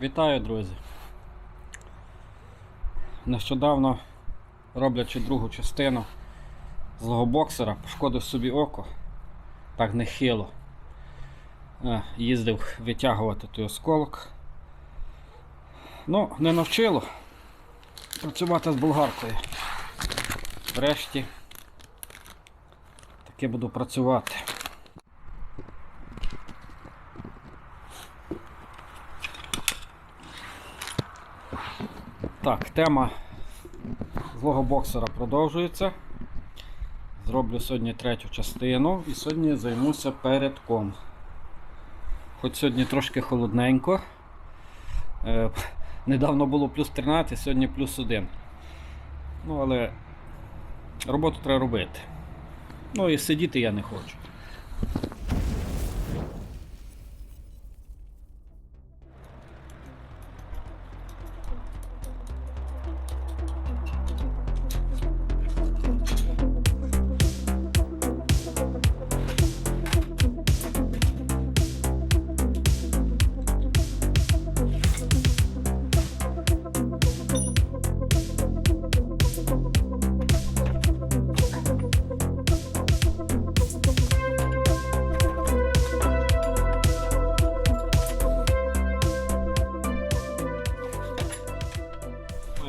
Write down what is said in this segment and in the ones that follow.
Вітаю, друзі. Нещодавно, роблячи другу частину злого боксера, пошкодив собі око. Так нехило. Е, Їздив витягувати той осколок. Ну, не навчило працювати з болгаркою. Врешті таки буду працювати. Так, тема злого боксера продовжується. Зроблю сьогодні третю частину і сьогодні займуся передком. Хоч сьогодні трошки холодненько. Е, недавно було плюс 13, сьогодні плюс 1. Ну, але роботу треба робити. Ну і сидіти я не хочу.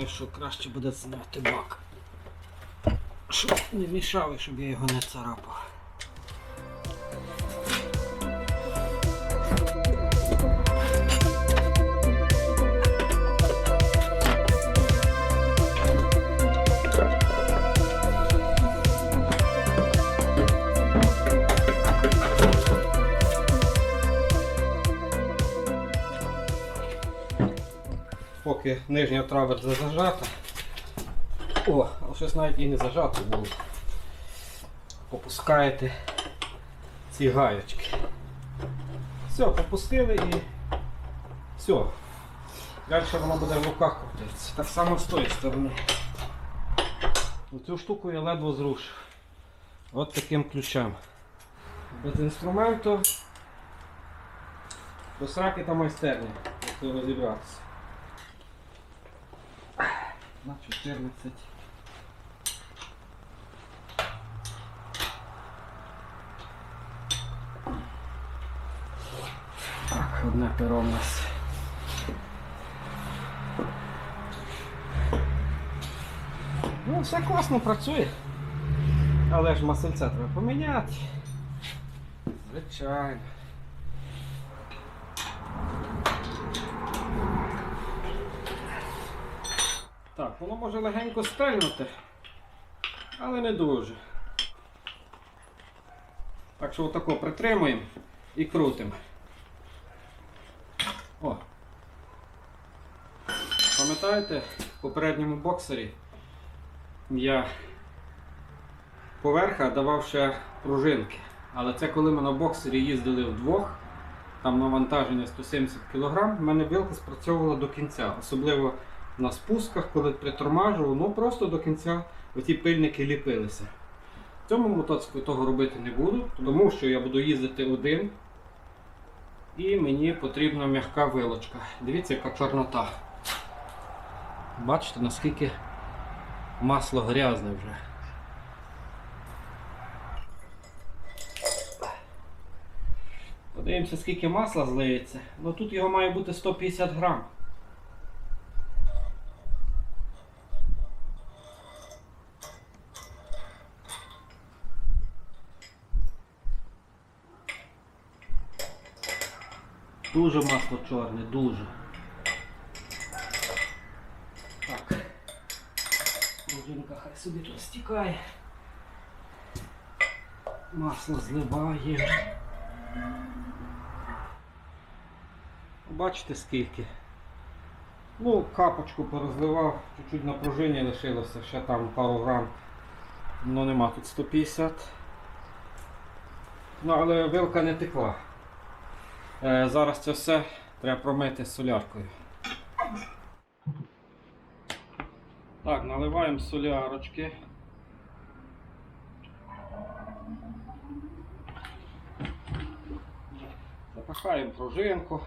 Що краще буде знати бак. Щоб не мішав, щоб я його не царапав. Поки нижня траверза зажата. О, а щось навіть і не зажато було. Попускаєте ці гаючки. Все, попустили і все. Далі воно буде в руках крутитися. Так само з тої сторони. Цю штуку я ледве зрушив. От таким ключем. Без інструменту. До сраки та майстерні, якщо розібратися. На 14. Так, одне перо в нас. Ну, все класно працює. Але ж масельце треба поміняти. Звичайно. Воно може легенько стрельнути, але не дуже. Так що отако притримуємо і крутимо. О. Пам'ятаєте, в попередньому боксері я поверха давав ще пружинки. Але це коли ми на боксері їздили вдвох, там навантаження 170 кг, в мене вилка спрацьовувала до кінця. Особливо на спусках, коли притормажував, ну просто до кінця оці пильники ліпилися. В цьому мотоциклі того робити не буду, тому що я буду їздити один. І мені потрібна м'яка вилочка. Дивіться, яка чорнота. Бачите, наскільки масло грязне вже. Подивимося, скільки масла злиється. Ну тут його має бути 150 грам. Дуже масло чорне, дуже. Так. Пружинка хай собі тут стікає. Масло зливає. Бачите скільки? Ну, капочку порозливав, чуть-чуть на пружині лишилося, ще там пару грам. Ну нема тут 150. Ну, але вилка не текла. Е, зараз це все треба промити соляркою. Так, наливаємо солярочки. Запахаємо пружинку.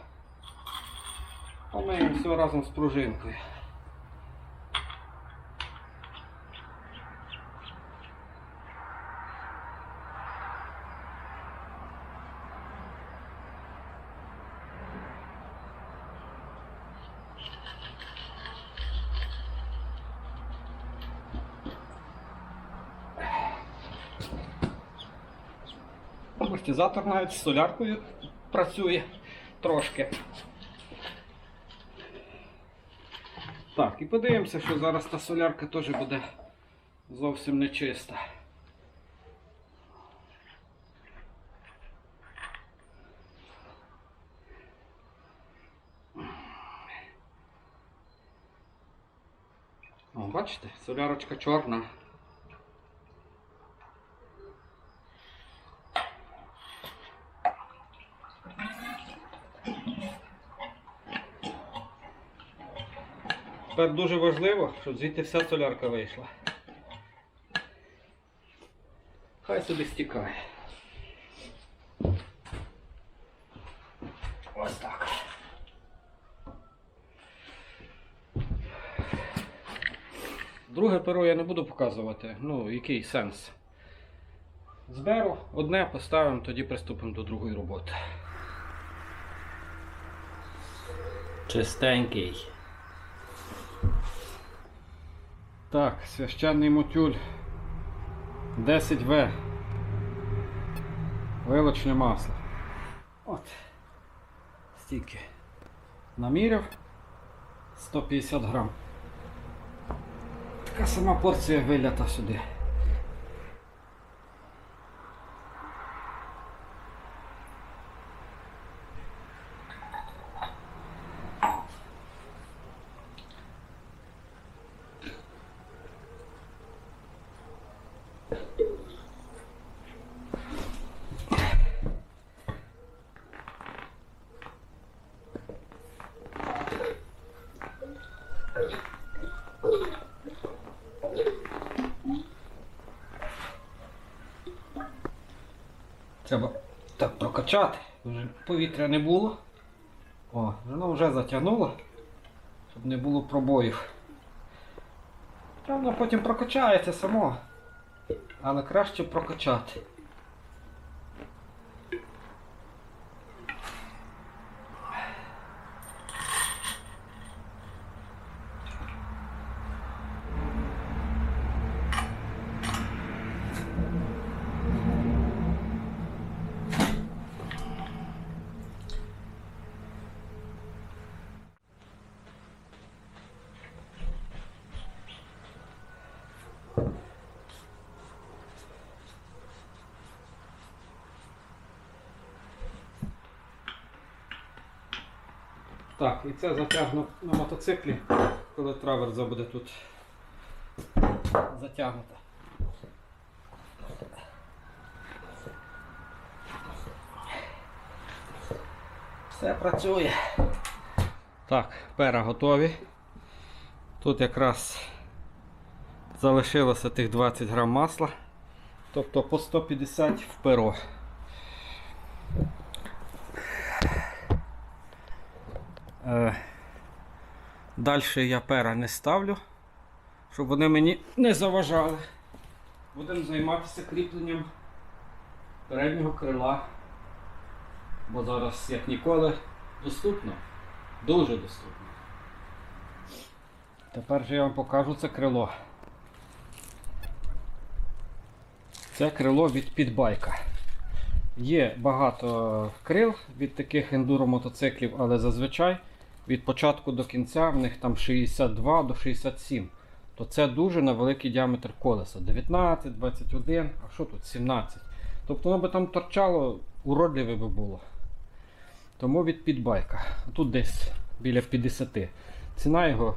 Помиємо все разом з пружинкою. Амортизатор навіть з соляркою працює трошки. Так, і подивимося, що зараз та солярка теж буде зовсім не чиста. О, бачите, солярочка чорна. Тепер дуже важливо, щоб звідти вся солярка вийшла. Хай собі стікає. Ось так. Друге перо я не буду показувати. Ну, який сенс. Зберу одне, поставимо, тоді приступимо до другої роботи. Чистенький. Так, священний мотюль 10В. Вилочне масло. От. Стільки. Наміряв 150 грам. Така сама порція вилята сюди. Треба так вже повітря не було. О, воно вже затягнуло, щоб не було пробоїв. Воно потім прокачається само, але краще прокачати. Так, і це затягну на мотоциклі, коли траверза буде тут затягнута. Все працює. Так, пера готові. Тут якраз залишилося тих 20 грам масла. Тобто по 150 в перо. Далі я пера не ставлю, щоб вони мені не заважали. Будемо займатися кріпленням переднього крила. Бо зараз, як ніколи, доступно. Дуже доступно. Тепер же я вам покажу це крило. Це крило від підбайка. Є багато крил від таких ендуро мотоциклів, але зазвичай від початку до кінця в них там 62 до 67. То це дуже на великий діаметр колеса. 19, 21, а що тут 17. Тобто воно би там торчало, уродливе би було. Тому від підбайка. Тут десь біля 50. Ціна його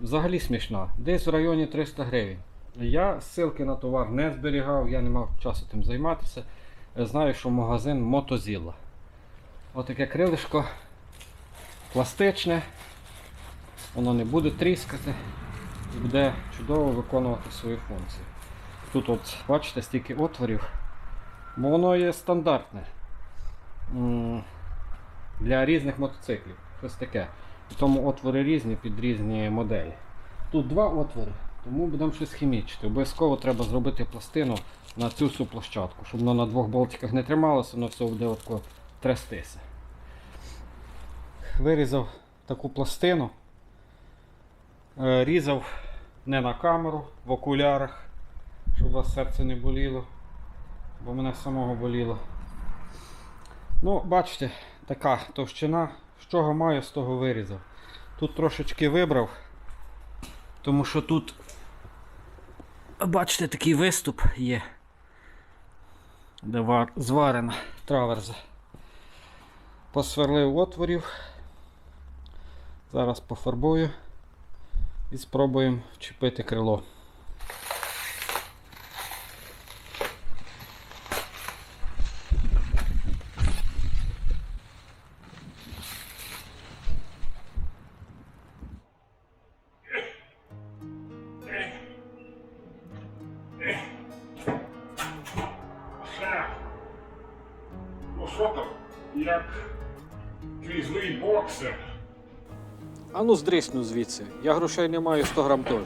взагалі смішна. Десь в районі 300 гривень. Я ссылки на товар не зберігав, я не мав часу тим займатися. Знаю, що магазин Мотозіла. Отаке крилишко пластичне, воно не буде тріскати і буде чудово виконувати свою функцію. Тут, от, бачите, стільки отворів, бо воно є стандартне для різних мотоциклів. Щось таке. Тому отвори різні під різні моделі. Тут два отвори, тому будемо щось хімічити. Обов'язково треба зробити пластину на цю всю площадку, щоб воно на двох болтиках не трималося, воно все буде трястися. Вирізав таку пластину. Е, Різав не на камеру, в окулярах, щоб у вас серце не боліло, бо мене самого боліло. Ну, бачите, така товщина. З чого маю, з того вирізав. Тут трошечки вибрав, тому що тут, бачите, такий виступ є, де вар- зварена траверза. Посверлив отворів. Зараз пофарбую і спробуємо вчепити крило. Ну що там, як твій боксер? А ну здрисну звідси. Я грошей не маю 100 грам теж.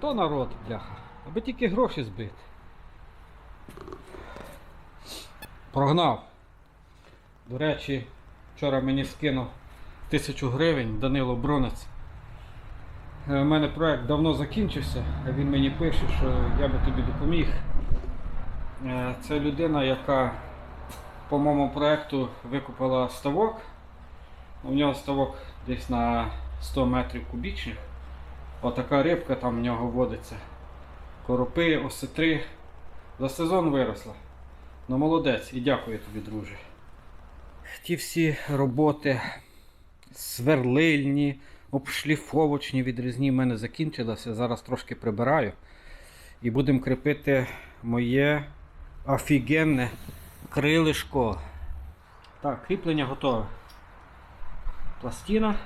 То народ, бляха. Аби тільки гроші збити. Прогнав. До речі, вчора мені скинув тисячу гривень Данило Бронець. Е, У мене проект давно закінчився, а він мені пише, що я би тобі допоміг. Е, Це людина, яка по моєму проекту викупила ставок. У нього ставок десь на 100 метрів кубічних. Отака рибка там в нього водиться. Коропи, осетри. За сезон виросла. Ну молодець і дякую тобі, друже. Ті всі роботи сверлильні, обшліфовочні, відрізні в мене закінчилися. Зараз трошки прибираю. І будемо кріпити моє офігенне крилишко. Так, кріплення готове. Пластина.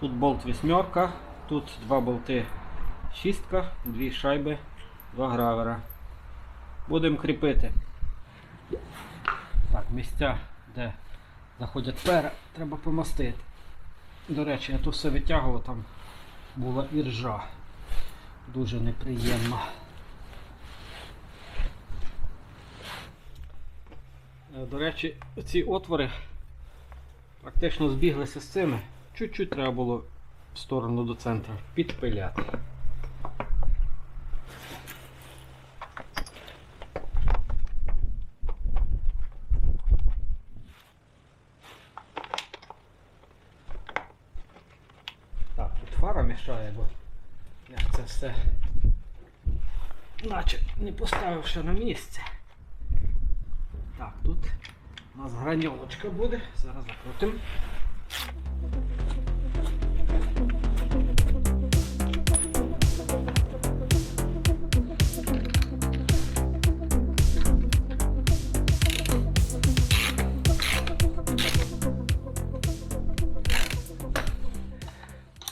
Тут болт вісьмерка, тут два болти шістка, дві шайби, два гравера. Будемо кріпити. Так, місця, де заходять пера, треба помастити. До речі, я тут все витягував, там була іржа. Дуже неприємно. Е, До речі, ці отвори практично збіглися з цими. Чуть-чуть треба було в сторону до центру підпиляти. Так, тут фара мішає, бо я це все наче не поставив ще на місце. Так, тут у буде. Зараз закрутимо.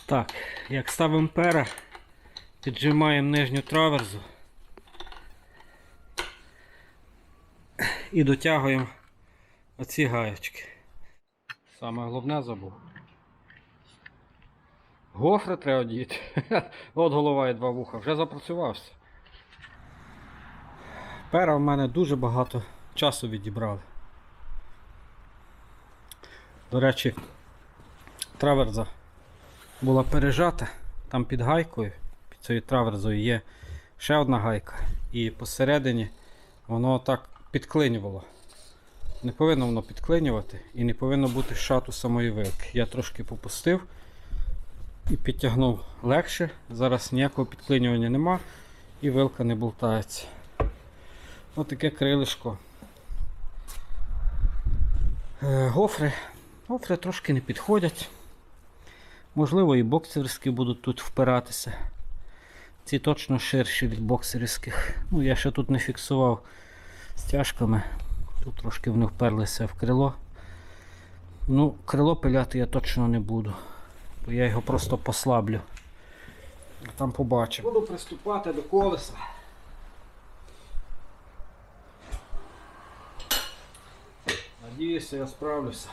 Так, як ставимо пера, піджимаємо нижню траверзу і дотягуємо оці гаєчки. Саме головне забув. Гофри треба діти. От голова і два вуха, вже запрацювався. Пера в мене дуже багато часу відібрали. До речі, траверза була пережата, там під гайкою, під цією траверзою є ще одна гайка. І посередині воно так підклинювало. Не повинно воно підклинювати і не повинно бути шату самої вилки. Я трошки попустив і підтягнув легше. Зараз ніякого підклинювання нема і вилка не болтається. Ось таке крилишко. Е, Гофри. Гофри трошки не підходять. Можливо, і боксерські будуть тут впиратися. Ці точно ширші від боксерських. Ну, я ще тут не фіксував стяжками. Тут трошки вони вперлися в крило. Ну, крило пиляти я точно не буду, бо я його просто послаблю. Там побачимо. Буду приступати до колеса. Надіюся, я справлюся.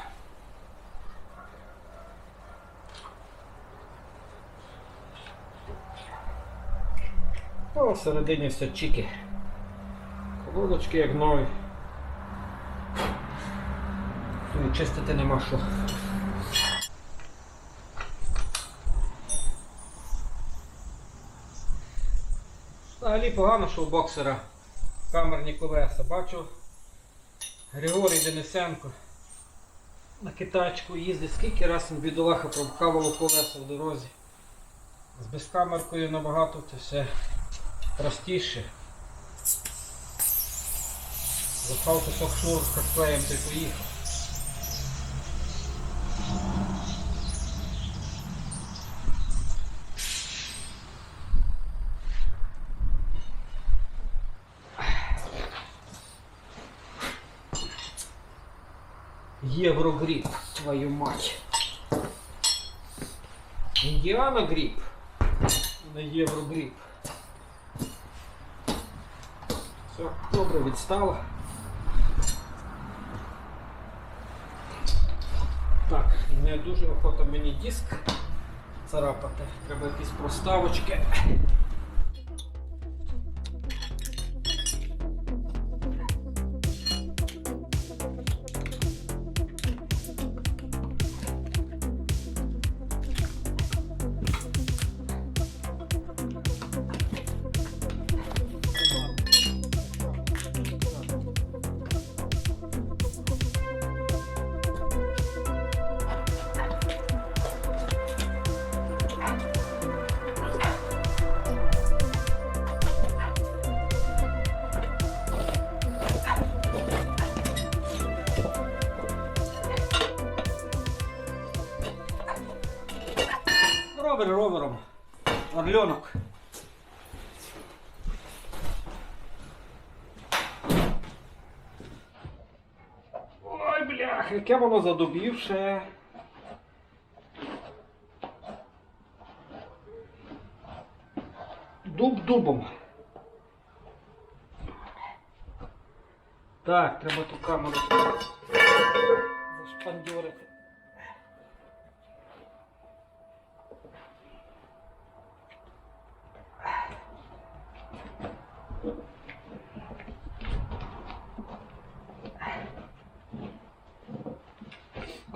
О, всередині все чіки. Колодочки як нові. Чистити нема що. Взагалі погано, що у боксера камерні колеса. Бачу Григорій Денисенко на китачку їздить, скільки раз він бідолаха пробкавало колеса в дорозі. З безкамеркою набагато це все простіше. Запхав кусок шнурка з клеєм ти поїхав. Єврогріп, твою мать. Індіана гріп. Не єврогріп. Все, добре відстало. Так, не дуже охота мені диск царапати. Треба якісь проставочки. Яке воно задубівше. Дуб дубом. Так, треба ту камеру зашпандьорити.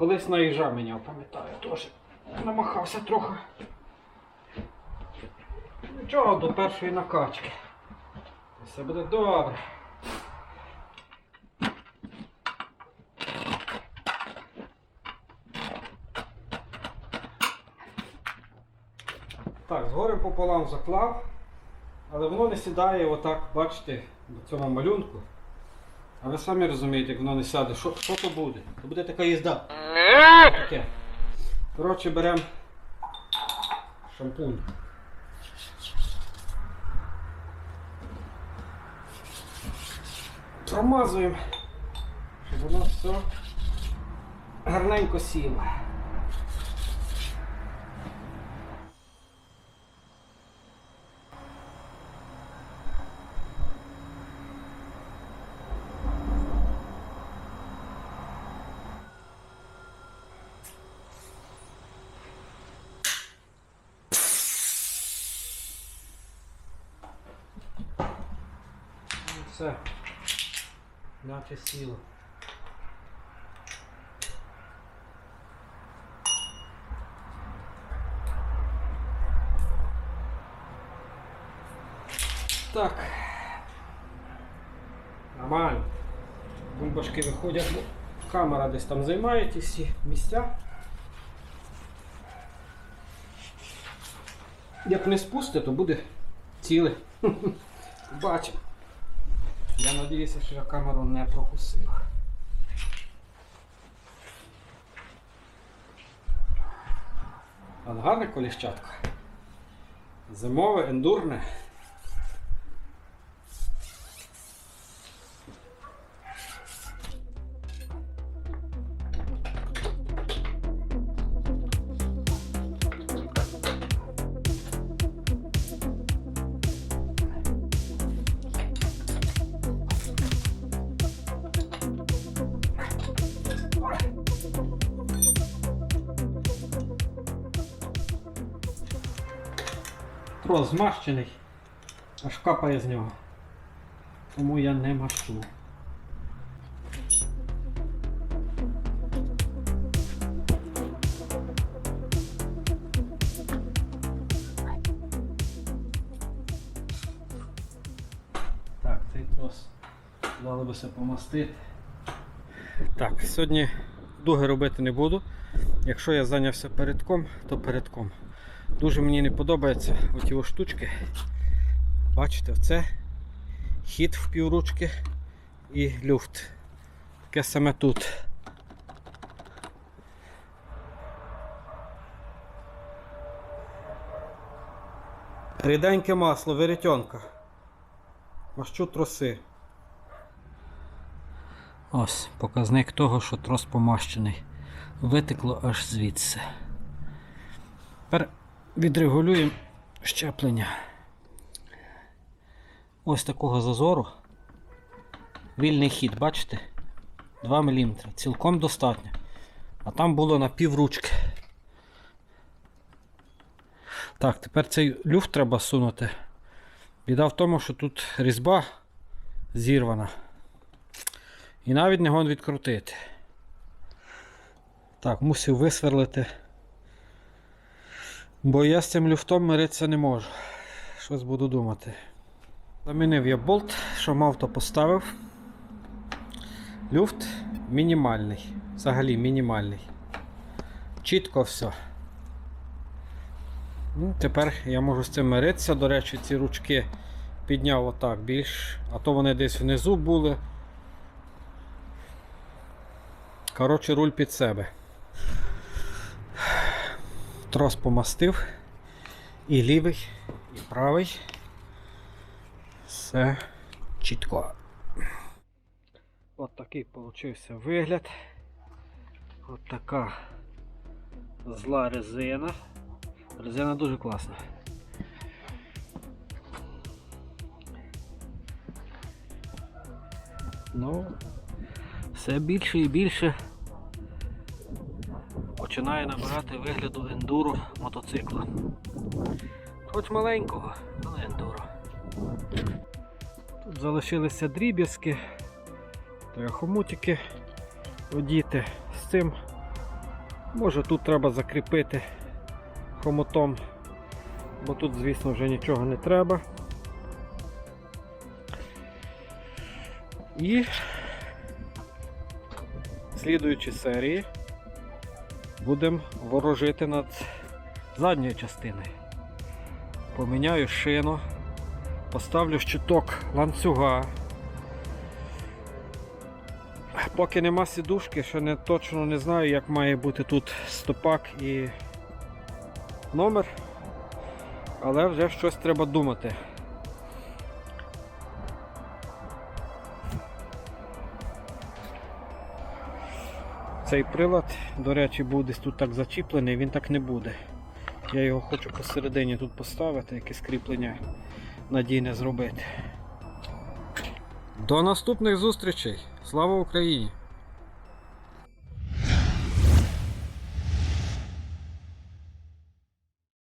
Колись наїжджав мене, пам'ятаю, теж намахався трохи. Нічого, до першої накачки. Все буде добре. Так, згорем пополам заклав, але воно не сідає отак, бачите, в цьому малюнку. А ви самі розумієте, як воно не сяде. Що, що то буде? То буде така їзда. Таке. Коротше, беремо шампунь. Промазуємо, щоб воно все гарненько сіло. Ну, Все. Наче сіло. Так. Нормально. Бульбашки виходять, ну, камера десь там займає ті всі місця. Як не спусти, то буде ціле. Бачимо. Я надіюся, що я камеру не прокусив. Але гарне коліщатко. Зимове, ендурне. Розмащений. Аж капає з нього. Тому я не машу. Так, цей трос дали би все помастити. Так, сьогодні дуги робити не буду. Якщо я зайнявся передком, то передком. Дуже мені не подобаються оті штучки. Бачите, це хід в півручки і люфт. Таке саме тут. Ріденьке масло, веретенка. Мащу троси. Ось показник того, що трос помащений. Витекло аж звідси. Тепер відрегулюємо щеплення. Ось такого зазору. Вільний хід, бачите? 2 мм. Цілком достатньо. А там було на півручки. Так, тепер цей люфт треба сунути. Біда в тому, що тут різьба зірвана. І навіть не гон відкрутити. Так, мусив висверлити. Бо я з цим люфтом миритися не можу. Щось буду думати. Замінив я болт, що мав, то поставив. Люфт мінімальний. Взагалі мінімальний. Чітко все. Ну, тепер я можу з цим миритися. До речі, ці ручки підняв отак більш, а то вони десь внизу були. Коротше, руль під себе. Трос помастив. І лівий, і правий. Все чітко. От такий получився вигляд. От така зла резина. Резина дуже класна. Ну, все більше і більше починає набирати вигляду ендуро мотоцикла. Хоч маленького, але ендуро. Тут залишилися дріб'язки, треба хомутики одіти з цим. Може тут треба закріпити хомутом, бо тут, звісно, вже нічого не треба. І слідуючі серії будемо ворожити над задньою частиною. Поміняю шину, поставлю щиток ланцюга. Поки нема сідушки, ще не точно не знаю, як має бути тут стопак і номер, але вже щось треба думати. Цей прилад, до речі, був десь тут так зачіплений, він так не буде. Я його хочу посередині тут поставити, якесь кріплення надійне зробити. До наступних зустрічей! Слава Україні!